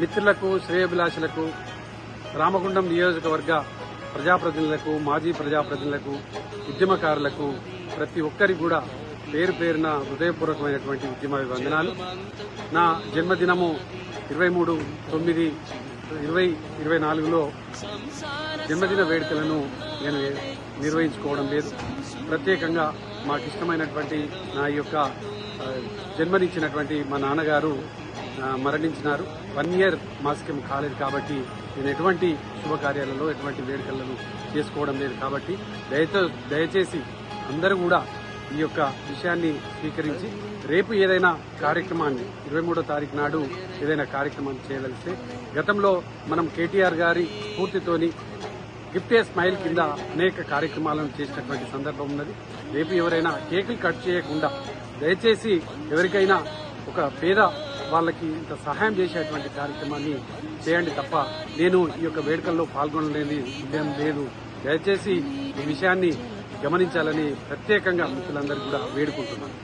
మిత్రులకు శ్రేయభిలాషులకు రామగుండం నియోజకవర్గ ప్రజాప్రతినిధులకు మాజీ ప్రజాప్రతినిధులకు ఉద్యమకారులకు ప్రతి ఒక్కరికి కూడా పేరు పేరున హృదయపూర్వకమైనటువంటి ఉద్యమ వందనాలు నా జన్మదినము ఇరవై మూడు తొమ్మిది ఇరవై ఇరవై నాలుగులో జన్మదిన వేడుకలను నేను నిర్వహించుకోవడం లేదు. ప్రత్యేకంగా మాకు ఇష్టమైనటువంటి నా యొక్క జన్మనిచ్చినటువంటి మా నాన్నగారు మరణించినారు. వన్ ఇయర్ మాసికం కాలేదు కాబట్టి నేను ఎటువంటి శుభకార్యాలలో ఎటువంటి వేడుకలను చేసుకోవడం లేదు కాబట్టి దయతో దయచేసి అందరూ కూడా ఈ యొక్క విషయాన్ని స్వీకరించి రేపు ఏదైనా కార్యక్రమాన్ని ఇరవై మూడో తారీఖు నాడు ఏదైనా కార్యక్రమాన్ని చేయగలిస్తే గతంలో మనం కేటీఆర్ గారి స్ఫూర్తితోని గిఫ్ట్ ఏ స్మైల్ కింద అనేక కార్యక్రమాలను చేసినటువంటి సందర్భం ఉన్నది. రేపు ఎవరైనా కేకులు కట్ చేయకుండా దయచేసి ఎవరికైనా ఒక పేద వాళ్ళకి ఇంత సహాయం చేసేటువంటి కార్యక్రమాన్ని చేయండి తప్ప నేను ఈ యొక్క వేడుకల్లో పాల్గొనలేని ఉద్యమం లేదు. దయచేసి ఈ విషయాన్ని గమనించాలని ప్రత్యేకంగా మిత్రులందరూ కూడా వేడుకుంటున్నాను.